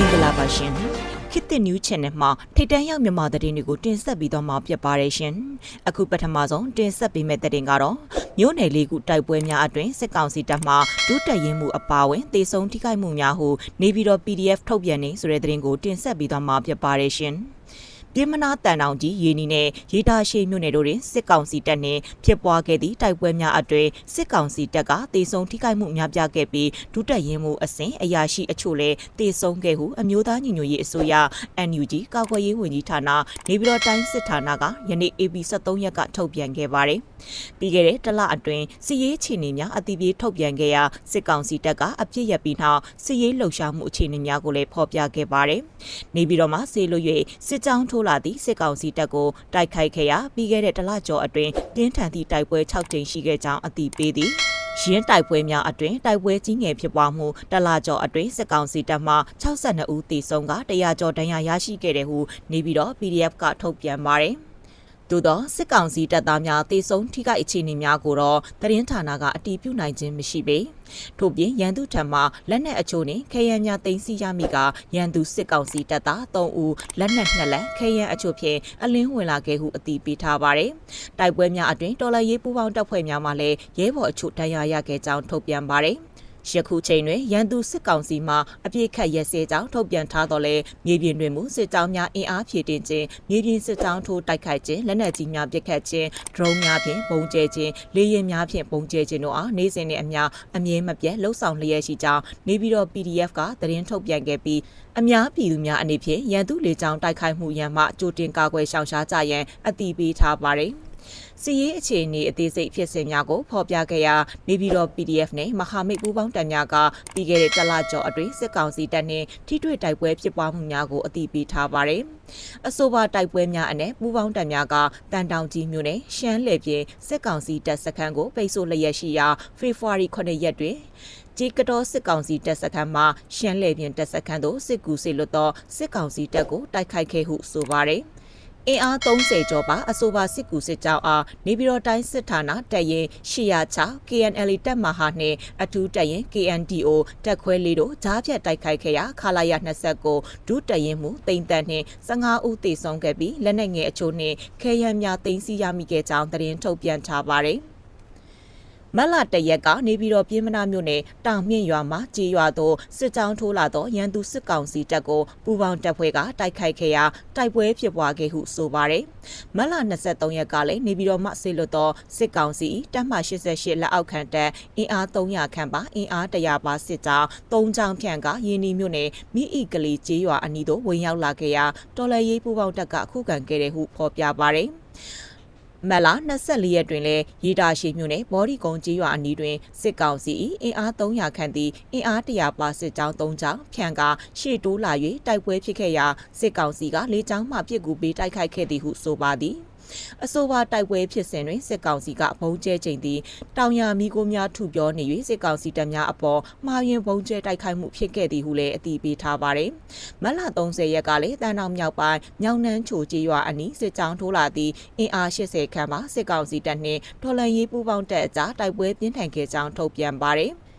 မင်္ဂလာပါရှင်ခေတ်သစ် new channel မှာထိတ်တန့်ရောက်မြန်မာသတင်းတွေကိုတင်ဆက်ပြီးတော့မှာဖြစ်ပါတယ်ရှင်အခုပထမဆုံးတင်ဆက်ပေးမယ့်သတင်းကတော့မြို့နယ်လေးခုတိုက်ပွဲများအတွင်စစ်ကောင်စီတပ်မှဒုတက်ရင်မှုအပါအဝင်တေဆုံးထိခိုက်မှုများဟုနေပြည်တော် PDF ထုတ်ပြန်နေဆိုတဲ့သတင်းကိုတင်ဆက်ပြီးတော့မှာဖြစ်ပါတယ်ရှင် ပြင်းမနာတန်တောင်ကြီးရေနီနဲ့ရေတာရှိမြို့နယ်တို့တွင်စစ်ကောင်စီတပ်နှင့်ဖြစ်ပွားခဲ့သည့်တိုက်ပွဲများအတွင်စစ်ကောင်စီတပ်ကတေဆုံထိခိုက်မှုများပြားခဲ့ပြီးဒုတက်ရင်မှုအစဉ်အရာရှိအချို့လည်းတေဆုံခဲ့ဟုအမျိုးသားညီညွတ်ရေးအစိုးရ NUG ကာကွယ်ရေးဝန်ကြီးဌာနနေပြည်တော်တိုင်းစစ်ဌာနကယနေ့ AB 73ရက်ကထုတ်ပြန်ခဲ့ပါတယ်။ပြီးခဲ့တဲ့တလအတွင်းစစ်ရေးအခြေအနေများအတိအပြည့်ထုတ်ပြန်ခဲ့ရာစစ်ကောင်စီတပ်ကအပြစ်ရပြီးနောက်စစ်ရေးလှုပ်ရှားမှုအခြေအနေများကိုလည်းဖော်ပြခဲ့ပါတယ်။နေပြည်တော်မှာဆေးလို့၍စစ်ကြောင်းထိုးလာသည့်စစ်ကောင်စီတပ်ကိုတိုက်ခိုက်ခဲ့ရာပြီးခဲ့တဲ့တလကျော်အတွင်းပြင်းထန်သည့်တိုက်ပွဲ6ကြိမ်ရှိခဲ့ကြောင်းအသိပေးသည်ရင်းတိုက်ပွဲများအတွင်တိုက်ပွဲကြီးငယ်ဖြစ်ပွားမှုတလကျော်အတွင်စစ်ကောင်စီတပ်မှ62ဦးသေဆုံးက100ကျော်ဒဏ်ရာရရှိခဲ့တယ်ဟုနေပြီးတော့ PDF ကထုတ်ပြန်ပါတယ်။ သို့သောစစ်ကောင်စီတပ်သားများတေဆုံးထိခိုက်အခြေအနေများကိုတော့သတင်းဌာနကအတည်ပြုနိုင်ခြင်းမရှိပေထို့ပြင်ရန်သူထံမှလက်နက်အချို့နှင့်ခရမ်းများတင်စီရမိကရန်သူစစ်ကောင်စီတပ်သား3ဦးလက်နက်2လက်ခရမ်းအချို့ဖြင့်အလင်းဝင်လာခဲ့ဟုအတည်ပြုထားပါတယ်။တိုက်ပွဲများအတွင်တော်လရေးပူးပေါင်းတပ်ဖွဲ့များမှလည်းရဲဘော်အချို့တရားရခဲ့ကြောင်းထုတ်ပြန်ပါတယ်။ ယခုချိန်တွင်ရန်သူစစ်ကောင်စီမှအပြစ်ခတ်ရဲစဲကြောင်းထုတ်ပြန်ထားတော်လဲမြေပြင်တွင်မူစစ်ကြောင်းများအင်အားဖြည့်တင်ခြင်းမြေပြင်စစ်ကြောင်းထိုးတိုက်ခိုက်ခြင်းလက်နက်ကြီးများပစ်ခတ်ခြင်းဒရုန်းများဖြင့်ပုံကျဲခြင်းလေယာဉ်များဖြင့်ပုံကျဲခြင်းတို့အားနေ့စဉ်နှင့်အမျှအမြဲမပြတ်လှုပ်ဆောင်လျက်ရှိကြောင်းနေပြည်တော် PDF ကသတင်းထုတ်ပြန်ခဲ့ပြီးအများပြည်သူများအနေဖြင့်ရန်သူလေကြောင်းတိုက်ခိုက်မှုရန်မှကြိုတင်ကာကွယ်ရှောင်ရှားကြရန်အတည်ပြုထားပါတယ်။ စီရေးအခြေအနေအသေးစိတ်ဖြစ်စဉ်များကိုဖော်ပြခဲ့ရာနေပြည်တော် PDF နဲ့မဟာမိတ်ပူးပေါင်းတပ်များကပြီးခဲ့တဲ့တလကျော်အတွင်းစစ်ကောင်စီတပ်နှင့်ထိတွေ့တိုက်ပွဲဖြစ်ပွားမှုများကိုအသိပေးထားပါတယ်။အဆိုပါတိုက်ပွဲများအနက်ပူးပေါင်းတပ်များကတန်တောင်ကြီးမြို့နယ်ရှမ်းလေပြင်းစစ်ကောင်စီတပ်စခန်းကိုပိတ်ဆို့လျက်ရှိရာဖေဖော်ဝါရီ9ရက်တွင်ကြေကတော်စစ်ကောင်စီတပ်စခန်းမှရှမ်းလေပြင်းတပ်စခန်းသို့စစ်ကူစစ်လွတ်သောစစ်ကောင်စီတပ်ကိုတိုက်ခိုက်ခဲ့ဟုဆိုပါတယ်။ အင်အား30ကျော်ပါအဆိုပါစစ်ကူစစ်ကြောင်းအားနေပြည်တော်တိုင်းစစ်ဌာနတပ်ရင်806 KNL တပ်မဟာနှင့်အထူးတပ်ရင် KNDO တပ်ခွဲလေးတို့ဂျားဖြတ်တိုက်ခိုက်ခဲ့ရာခလာရ29ဒုတပ်ရင်မှုတိမ်တန်နှင့်15ဦးသေဆုံးခဲ့ပြီးလက်နက်ငယ်အချို့နှင့်ခဲယမ်းများသိမ်းဆည်းရမိခဲ့ကြောင်းသတင်းထုတ်ပြန်ထားပါတယ်။ မတ်လတရက်ကနေပြီးတော့ပြင်းမနာမြို့နယ်တောင်မြင့်ရွာမှာကြေးရွာသို့စစ်ကြောင်းထိုးလာသောရန်သူစစ်ကောင်စီတပ်ကိုပူပေါင်းတပ်ဖွဲ့ကတိုက်ခိုက်ခဲ့ရာတိုက်ပွဲဖြစ်ပွားခဲ့ဟုဆိုပါတယ်။မတ်လ23ရက်ကလည်းနေပြီးတော့မှဆေလွတ်သောစစ်ကောင်စီတပ်မှ88လက်အောက်ခံတပ်အင်အား300ခန့်ပါအင်အား100ပါစစ်ကြောင်း၃ချောင်းဖြန့်ကရင်းနီမြို့နယ်မိအီကလေးကြေးရွာအနီးသို့ဝင်ရောက်လာခဲ့ရာတော်လည်ရေးပူပေါင်းတပ်ကခုခံခဲ့တဲ့ဟုဖော်ပြပါတယ်။ မက်လာ24ရက်တွင်လည်းရေတာရှိမြို့နယ်ဘော်ဒီကုန်းကြီးရွာအနီးတွင်စစ်ကောင်စီအင်အား300ခန့်သည့်အင်အား100ပါစစ်ကြောင်း3ကြောင်းဖြန့်ကာရှေ့တိုးလာ၍တိုက်ပွဲဖြစ်ခဲ့ရာစစ်ကောင်စီကလေကြောင်းမှပြစ်ကူပေးတိုက်ခိုက်ခဲ့သည်ဟုဆိုပါသည် အဆိုပါတိုက်ပွဲဖြစ်စဉ်တွင်စစ်ကောင်စီကဘုံကျဲချိန်သည့်တောင်ရမီကိုများထုပြောနေ၍စစ်ကောင်စီတပ်များအပေါ်မှားယွင်းဘုံကျဲတိုက်ခိုက်မှုဖြစ်ခဲ့သည်ဟုလည်းအတည်ပြုထားပါတယ်။မလ30ရက်ကလည်းတန်တောင်မြောက်ပိုင်းမြောင်နှန်းချိုကြီးရွာအနီးစစ်ကြောင်းထိုးလာသည့်အင်အား80ခန့်မှစစ်ကောင်စီတပ်နှင့်ထော်လန်ရေးပူးပေါင်းတပ်အကြားတိုက်ပွဲပြင်းထန်ခဲ့ကြောင်းထုတ်ပြန်ပါတယ်။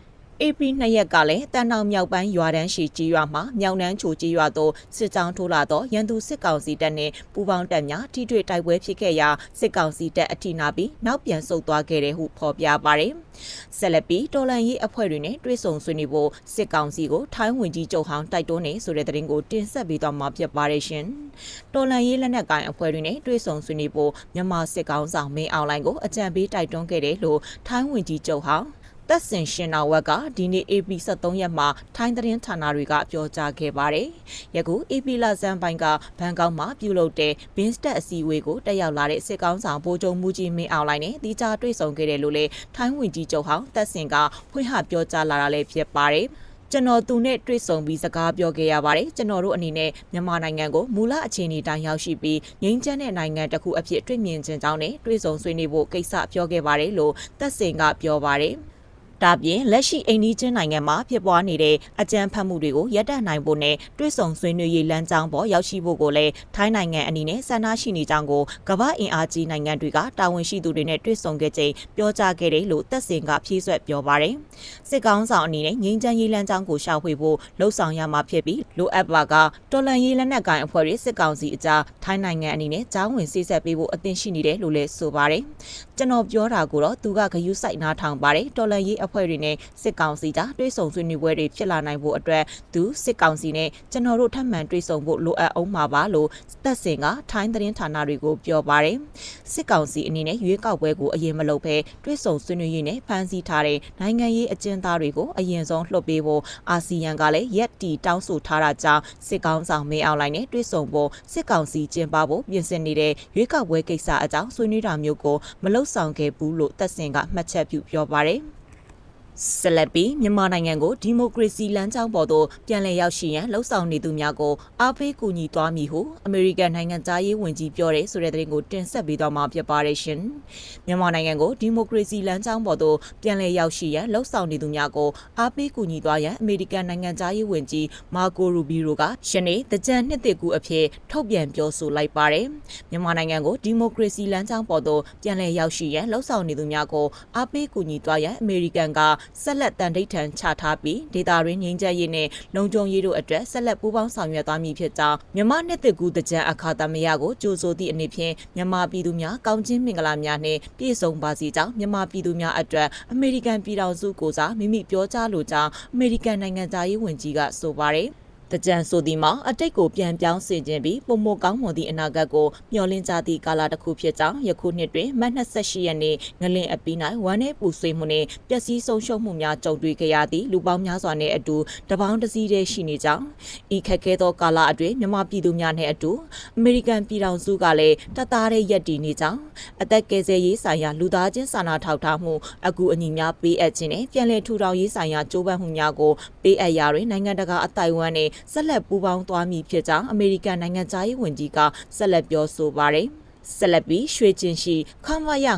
ဧပြီ2ရက်ကလည်းတန်တောင်မြောက်ပိုင်းရွာတန်းရှိကြီးရွာမှာမြောင်နှန်းချိုကြီးရွာသို့စစ်ကြောင်းထိုးလာသောရန်သူစစ်ကောင်စီတပ်နှင့်ပူးပေါင်းတပ်များထိတွေ့တိုက်ပွဲဖြစ်ခဲ့ရာစစ်ကောင်စီတပ်အထိနာပြီးနောက်ပြန်ဆုတ်သွားခဲ့တယ်ဟုဖော်ပြပါတယ်။ဆက်လက်ပြီးတော်လန်ရေးအဖွဲ့တွေနဲ့တွဲဆုံဆွေးနွေးဖို့စစ်ကောင်စီကိုထိုင်းဝင်ကြီးချုပ်ဟောင်းတိုက်တွန်းနေဆိုတဲ့သတင်းကိုတင်ဆက်ပေးသွားမှာဖြစ်ပါတယ်ရှင်။တော်လန်ရေးလက်နက်ကိုင်အဖွဲ့တွေနဲ့တွဲဆုံဆွေးနွေးဖို့မြန်မာစစ်ကောင်ဆောင်မင်းအောင်လိုင်ကိုအကြံပေးတိုက်တွန်းခဲ့တယ်လို့ထိုင်းဝင်ကြီးချုပ်ဟောင်း သက်စင်ရှင်နာဝက်ကဒီနေ့ AP 73ရက်မှာထိုင်းသတင်းဌာနတွေကပြောကြားခဲ့ပါတယ်။ယခု AP လဆန်းပိုင်းကဘန်ကောက်မှာပြုလုပ်တဲ့ဘင်းစတက်အစည်းအဝေးကိုတက်ရောက်လာတဲ့စစ်ကောင်းဆောင်ဗိုလ်ချုပ်မူကြီးမင်းအောင်လိုင်းနဲ့တီချာတွေ့ဆုံခဲ့တယ်လို့လည်းထိုင်းဝင်ကြီးချုပ်ဟောင်းသက်စင်ကဖွင့်ဟပြောကြားလာတာလည်းဖြစ်ပါတယ်။ကျွန်တော်သူနဲ့တွေ့ဆုံပြီးစကားပြောခဲ့ရပါတယ်ကျွန်တော်တို့အနေနဲ့မြန်မာနိုင်ငံကိုမူလအခြေအနေတိုင်းရောက်ရှိပြီးငြိမ်းချမ်းတဲ့နိုင်ငံတစ်ခုအဖြစ်တွေ့မြင်ခြင်းကြောင်းနဲ့တွေ့ဆုံဆွေးနွေးဖို့ကိစ္စပြောခဲ့ပါတယ်လို့သက်စင်ကပြောပါတယ် ဒါပြင်လက်ရှိအိန္ဒိချင်းနိုင်ငံမှာဖြစ်ပွားနေတဲ့အကြမ်းဖက်မှုတွေကိုရပ်တန့်နိုင်ဖို့နဲ့တွစ်ဆုံဆွေးနွေးရေးလမ်းကြောင်းပေါ်ရောက်ရှိဖို့ကိုလည်းထိုင်းနိုင်ငံအနေနဲ့ဆန္ဒရှိနေကြောင်းကိုကမ္ဘာအင်အားကြီးနိုင်ငံတွေကတာဝန်ရှိသူတွေနဲ့တွစ်ဆုံခဲ့ချိန်ပြောကြားခဲ့တယ်လို့သက်စင်ကဖြည့်ဆွက်ပြောပါတယ်။စစ်ကောင်းဆောင်အနေနဲ့ငြိမ်းချမ်းရေးလမ်းကြောင်းကိုရှာဖွေဖို့လှုံ့ဆော်ရမှာဖြစ်ပြီးလိုအပ်ပါကတော်လန်ရေးလက်နက်ကိုင်အဖွဲ့တွေစစ်ကောင်စီအကြားထိုင်းနိုင်ငံအနေနဲ့ကြားဝင်စစ်ဆက်ပေးဖို့အသင့်ရှိနေတယ်လို့လည်းဆိုပါတယ်။ကျွန်တော်ပြောတာကိုတော့သူကဂယုစိုက်နားထောင်ပါတယ်တော်လန်ရေးအဖွဲ့တွေနဲ့စစ်ကောင်စီကြားတွဲဆုံဆွေးနွေးပွဲတွေဖြစ်လာနိုင်ဖို့အတွက်သူစစ်ကောင်စီနဲ့ကျွန်တော်တို့ထပ်မံတွဲဆုံဖို့လိုအပ်အောင်မှာပါလို့သက်စင်ကထိုင်းသတင်းဌာနတွေကိုပြောပါတယ်စစ်ကောင်စီအနေနဲ့ရွေးကောက်ပွဲကိုအရင်မလုပ်ဘဲတွဲဆုံဆွေးနွေးရေးနဲ့ဖမ်းဆီးထားတဲ့နိုင်ငံရေးအကျဉ်းသားတွေကိုအရင်ဆုံးလှုပ်ပေးဖို့အာဆီယံကလည်းရက်တီတောင်းဆိုထားတာကြောင့်စစ်ကောင်ဆောင်မင်းအောင်လှိုင်နဲ့တွဲဆုံဖို့စစ်ကောင်စီကျင်းပဖို့ပြင်ဆင်နေတဲ့ရွေးကောက်ပွဲကိစ္စအကြောင်းဆွေးနွေးတာမျိုးကိုမလုပ်ဆောင်ခဲ့ဘူးလို့သက်စင်ကမှတ်ချက်ပြုပြောပါတယ် ဆက်လက်ပြီးမြန်မာနိုင်ငံကိုဒီမိုကရေစီလမ်းကြောင်းပေါ်သို့ပြန်လည်ရောက်ရှိရန်လှုံ့ဆော်နေသူများကိုအားပေးကူညီသွားမည်ဟုအမေရိကန်နိုင်ငံသားရေးဝန်ကြီးပြောတဲ့ဆိုတဲ့သတင်းကိုတင်ဆက်ပေးသွားမှာဖြစ်ပါတယ်ရှင်။မြန်မာနိုင်ငံကိုဒီမိုကရေစီလမ်းကြောင်းပေါ်သို့ပြန်လည်ရောက်ရှိရန်လှုံ့ဆော်နေသူများကိုအားပေးကူညီသွားရန်အမေရိကန်နိုင်ငံသားရေးဝန်ကြီးမာကိုရူဘီရိုကယနေ့တကြံနှစ်တကူအဖြစ်ထုတ်ပြန်ပြောဆိုလိုက်ပါတယ်။မြန်မာနိုင်ငံကိုဒီမိုကရေစီလမ်းကြောင်းပေါ်သို့ပြန်လည်ရောက်ရှိရန်လှုံ့ဆော်နေသူများကိုအားပေးကူညီသွားရန်အမေရိကန်ကဆက်လက်တန်တိတ်ထန်ချထားပြီးဒေတာရင်းငြိမ်းချမ်းရေးနဲ့လုံခြုံရေးတို့အတွက်ဆက်လက်ပူးပေါင်းဆောင်ရွက်သွားမည်ဖြစ်ကြောင်းမြန်မာနှစ်သက်ကူတကြံအခါသမယကိုကြိုဆိုသည့်အနေဖြင့်မြန်မာပြည်သူများကောင်းခြင်းမင်္ဂလာများနှင့်ပြည့်စုံပါစေကြောင်းမြန်မာပြည်သူများအတွက်အမေရိကန်ပြည်ထောင်စုကိုစားမိမိပြောကြားလိုကြောင်းအမေရိကန်နိုင်ငံသားရေးဝန်ကြီးကဆိုပါတယ် တကြံဆိုသည်မှာအတိတ်ကိုပြန်ပြောင်းဆင်ခြင်းပြီးပုံမကောင်းမွန်သည့်အနာဂတ်ကိုမျှော်လင့်ကြသည့်ကာလတစ်ခုဖြစ်ကြောင်းယခုနှစ်တွင်မတ်28ရက်နေ့ငလင်အပီး၌ဝမ်းနဲ့ပူဆွေးမှုနှင့်ပျက်စီးဆုံးရှုံးမှုများကြုံတွေ့ခဲ့ရသည့်လူပေါင်းများစွာနှင့်အတူတပေါင်းတစည်းတည်းရှိနေကြောင်းဤခက်ခဲသောကာလအတွင်းမြန်မာပြည်သူများနှင့်အတူအမေရိကန်ပြည်ထောင်စုကလည်းတသားတည်းရပ်တည်နေကြောင်းအသက်ကယ်ဆယ်ရေးဆိုင်ရာလူသားချင်းစာနာထောက်ထားမှုအကူအညီများပေးအပ်ခြင်းနဲ့ပြန်လည်ထူထောင်ရေးဆိုင်ရာကြိုးပမ်းမှုများကိုပေးအပ်ရာတွင်နိုင်ငံတကာအတိုင်ဝမ်နှင့်ဆက်လက်ပူးပေါင်းသွားမည်ဖြစ်ကြောင်းအမေရိကန်နိုင်ငံသားရေးဝန်ကြီးကဆက်လက်ပြောဆိုပါတယ် ဆက်လက်ပြီးရွှေကျင်ရှိခမရ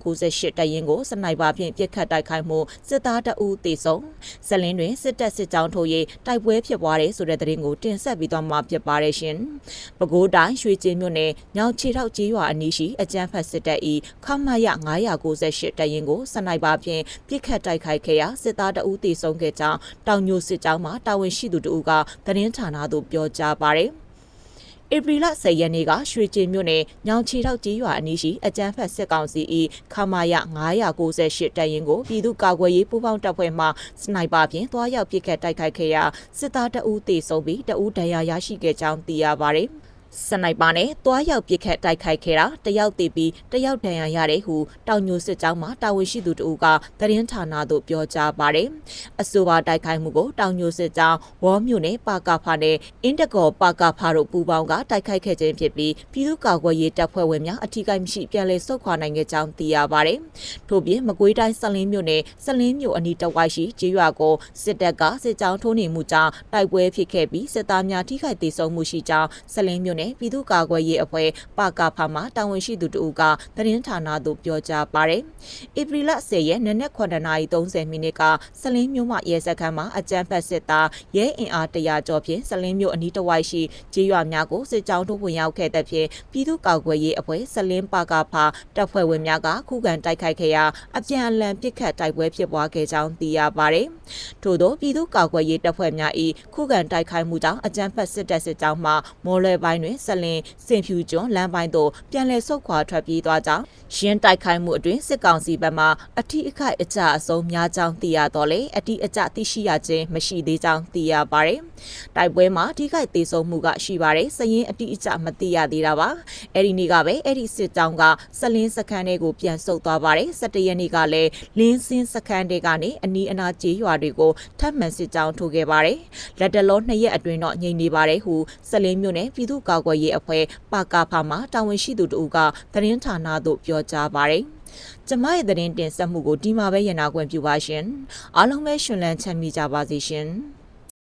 998တရင်ကိုစနိုက်ပါဖြင့်ပြစ်ခတ်တိုက်ခိုက်မှုစစ်သားတအူးတေဆုံးဇလင်းတွင်စစ်တပ်စစ်ကြောင်းထိုးရေးတိုက်ပွဲဖြစ်ပွားတဲ့ဆိုတဲ့သတင်းကိုတင်ဆက်ပြီးတော့မှဖြစ်ပါတယ်ရှင်။ပဲခူးတိုင်းရွှေကျင်မြို့နယ်ညောင်ချီထောက်ကျေးရွာအနီးရှိအကြမ်းဖက်စစ်တပ်၏ခမရ998တရင်ကိုစနိုက်ပါဖြင့်ပြစ်ခတ်တိုက်ခိုက်ခဲ့ရာစစ်သားတအူးတေဆုံးခဲ့ကြောင်းတောင်ညိုစစ်ကြောင်းမှတာဝန်ရှိသူတဦးကသတင်းဌာနသို့ပြောကြားပါတယ်။ ဧပြီလ10ရက်နေ့ကရွှေကျင်မြို့နယ်ညောင်ချီထောက်ကြီးရွာအနီးရှိအကြမ်းဖက်စစ်ကောင်စီ၏ခမာယ998တပ်ရင်းကိုပြည်သူ့ကာကွယ်ရေးပူးပေါင်းတပ်ဖွဲ့မှစနိုက်ပါဖြင့်တွားရောက်ပစ်ခတ်တိုက်ခိုက်ခဲ့ရာစစ်သားတအူးတေဆုံးပြီးတအူးဒဏ်ရာရရှိခဲ့ကြောင်းသိရပါဗျ။ စနိုက်ပါနဲ့တွားရောက်ပစ်ခတ်တိုက်ခိုက်ခဲ့တာတယောက်တည်ပြီးတယောက်ဒဏ်ရာရတယ်ဟုတောင်ညိုစစ်ကြောင်းမှတာဝန်ရှိသူတို့ကသတင်းဌာနသို့ပြောကြားပါတယ်။အဆိုပါတိုက်ခိုက်မှုကိုတောင်ညိုစစ်ကြောင်းဝေါ်မြို့နယ်ပါကာဖာနဲ့အင်တကောပါကာဖာတို့ပူးပေါင်းကတိုက်ခိုက်ခဲ့ခြင်းဖြစ်ပြီးပြည်သူ့ကာကွယ်ရေးတပ်ဖွဲ့ဝင်များအထူးကိမရှိပြန်လည်ဆုတ်ခွာနိုင်ခဲ့ကြောင်းသိရပါတယ်။ထို့ပြင်မကွေးတိုင်းစလင်းမြို့နယ်စလင်းမြို့အနီးတဝိုက်ရှိကျေးရွာကိုစစ်တပ်ကစစ်ကြောင်းထိုးနေမှုကြောင့်တိုက်ပွဲဖြစ်ခဲ့ပြီးစစ်သားများထိခိုက်ဒေဆုံးမှုရှိကြောင်းစလင်းမြို့နယ်ပြည်သူ့ကာကွယ်ရေးအဖွဲ့ပါကာဖာမှတာဝန်ရှိသူတို့ကသတင်းဌာနသို့ပြောကြားပါတယ်။ဧပြီလ10ရက်နနက်9:30မိနစ်ကစလင်းမြို့မှရဲစခန်းမှာအကြမ်းဖက်စစ်သားရဲအင်အား100ကျော်ဖြင့်စလင်းမြို့အနီးတစ်ဝိုက်ရှိကျေးရွာများကိုစစ်ကြောင်းထိုးဝင်ရောက်ခဲ့တဲ့ဖြင့်ပြည်သူ့ကာကွယ်ရေးအဖွဲ့စလင်းပါကာဖာတပ်ဖွဲ့ဝင်များကခုခံတိုက်ခိုက်ခဲ့ရာအပြန်အလှန်ပစ်ခတ်တိုက်ပွဲဖြစ်ပွားခဲ့ကြောင်းသိရပါတယ်။ထို့သောပြည်သူ့ကာကွယ်ရေးတပ်ဖွဲ့များ၏ခုခံတိုက်ခိုက်မှုကြောင့်အကြမ်းဖက်စစ်တပ်စစ်ကြောင်းမှမော်လွယ်ပိုင်းတွင်စလင်းစင်ဖြူကျွန်းလမ်းပိုင်းသို့ပြန်လည်ဆုတ်ခွာထွက်ပြေးသွားကြောင်းရင်းတိုက်ခိုက်မှုအတွင်းစစ်ကောင်စီဘက်မှအထီးအခိုက်အကျအဆုံးများကြောင်းသိရတော့လေအထီးအကျသိရှိရခြင်းမရှိသေးကြောင်းသိရပါတယ်။တိုက်ပွဲမှာထိခိုက်သေးဆုံးမှုကရှိပါတယ်။စရင်အထီးအကျမသိရသေးတာပါ။အဲ့ဒီနေ့ကပဲအဲ့ဒီစစ်တောင်းကစလင်းစခန်းတွေကိုပြန်ဆုတ်သွားပါတယ်။17ရက်နေ့ကလည်းလင်းစင်းစခန်းတွေကနေအနီးအနားကျေးရွာတွေကိုထပ်မံစစ်ကြောင်းထိုးခဲ့ပါတယ်။လက်တလုံးနှစ်ရက်အတွင်းတော့ငြိမ်နေပါတယ်ဟုစလင်းမြို့နယ်ပြည်သူ့ကာကွယ်ရေးအဖွဲ့ပါကာဖာမှာတာဝန်ရှိသူတို့ကသတင်းဌာနသို့ပြောကြားပါတယ်။ကျမရဲ့သတင်းတင်ဆက်မှုကိုဒီမှာပဲရနာခွင့်ပြုပါရှင်။အားလုံးပဲရှင်လန်းချမ်းမြေ့ကြပါစေရှင်။